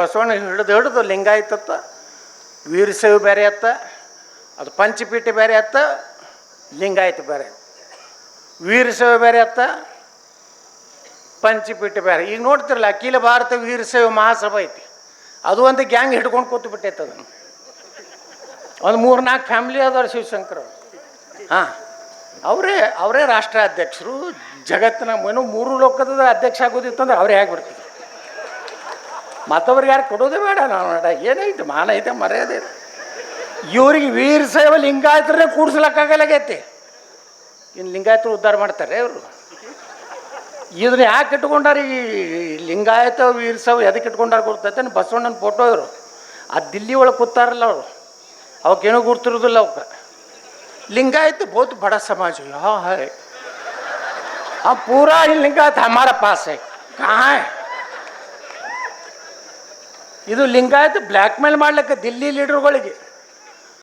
ಬಸವಣ್ಣ ಹಿಡಿದು ಹಿಡಿದು ಲಿಂಗಾಯತತ್ತ ವೀರಶೈವ ಬೇರೆ ಅತ್ತ, ಅದು ಪಂಚಪೀಠ ಬೇರೆ ಅತ್ತ, ಲಿಂಗಾಯತ ಬೇರೆ ವೀರಶೈವ ಬೇರೆ ಅತ್ತ, ಪಂಚಪೀಠ ಬೇರೆ. ಈಗ ನೋಡ್ತಿರಲ್ಲ, ಅಖಿಲ ಭಾರತ ವೀರಶೈವ ಮಹಾಸಭಾ ಐತಿ. ಅದು ಒಂದು ಗ್ಯಾಂಗ್ ಹಿಡ್ಕೊಂಡು ಕೂತು ಬಿಟ್ಟೈತೆ ಅದನ್ನು ಒಂದು ಮೂರು ನಾಲ್ಕು ಫ್ಯಾಮ್ಲಿ ಅದಾರ ಶಿವಶಂಕರ್ ಹಾಂ, ಅವರೇ ಅವರೇ ರಾಷ್ಟ್ರ ಅಧ್ಯಕ್ಷರು ಜಗತ್ತಿನ ಏನೋ ಮೂರು ಲೋಕದ ಅಧ್ಯಕ್ಷ ಆಗೋದಿತ್ತು ಅಂದ್ರೆ ಅವರೇ ಆಗಿಬಿಡ್ತಿದ್ರು ಮತ್ತೊಬ್ರಿಗೆ ಯಾರು ಕೊಡೋದೇ ಬೇಡ ನಾವು ನಡ ಏನೈತೆ ಮಾನ ಐತೆ ಮರ್ಯಾದೆ ಇವ್ರಿಗೆ ವೀರ ಶೈವ ಲಿಂಗಾಯತರೇ ಕೂಡ್ಸ್ಲಕ್ಕಾಗಲಾಗೈತಿ ಇನ್ನು ಲಿಂಗಾಯತರು ಉದ್ಧಾರ ಮಾಡ್ತಾರೆ ಇವರು? ಇದನ್ನ ಯಾಕೆ ಇಟ್ಕೊಂಡಾರ ಈ ಲಿಂಗಾಯತ ವೀರಸವ್ ಎದಕ್ಕೆ ಇಟ್ಕೊಂಡಾರ ಗೊತ್ತೈತೆ ಬಸವಣ್ಣನ ಫೋಟೋ ಇವರು. ಆ ದಿಲ್ಲಿ ಒಳಗೆ ಕೂತಾರಲ್ಲ ಅವರು. ಅವಕ್ಕೇನೂ ಗುರ್ತಿರೋದಿಲ್ಲ ಅವಕ್ಕೆ. ಲಿಂಗಾಯತ ಬೋತ್ ಬಡ ಸಮಾಜ. ಹಾ. ಹಾಯ್ ಆ ಪೂರಾ ಇಲ್ಲಿ ಲಿಂಗಾಯತ ಹಮಾರ ಪಾಸ್. ಹೈ ಇದು ಲಿಂಗಾಯತ್ ಬ್ಲ್ಯಾಕ್ ಮೇಲ್ ಮಾಡ್ಲಿಕ್ಕೆ ದಿಲ್ಲಿ ಲೀಡರ್ಗಳಿಗೆ.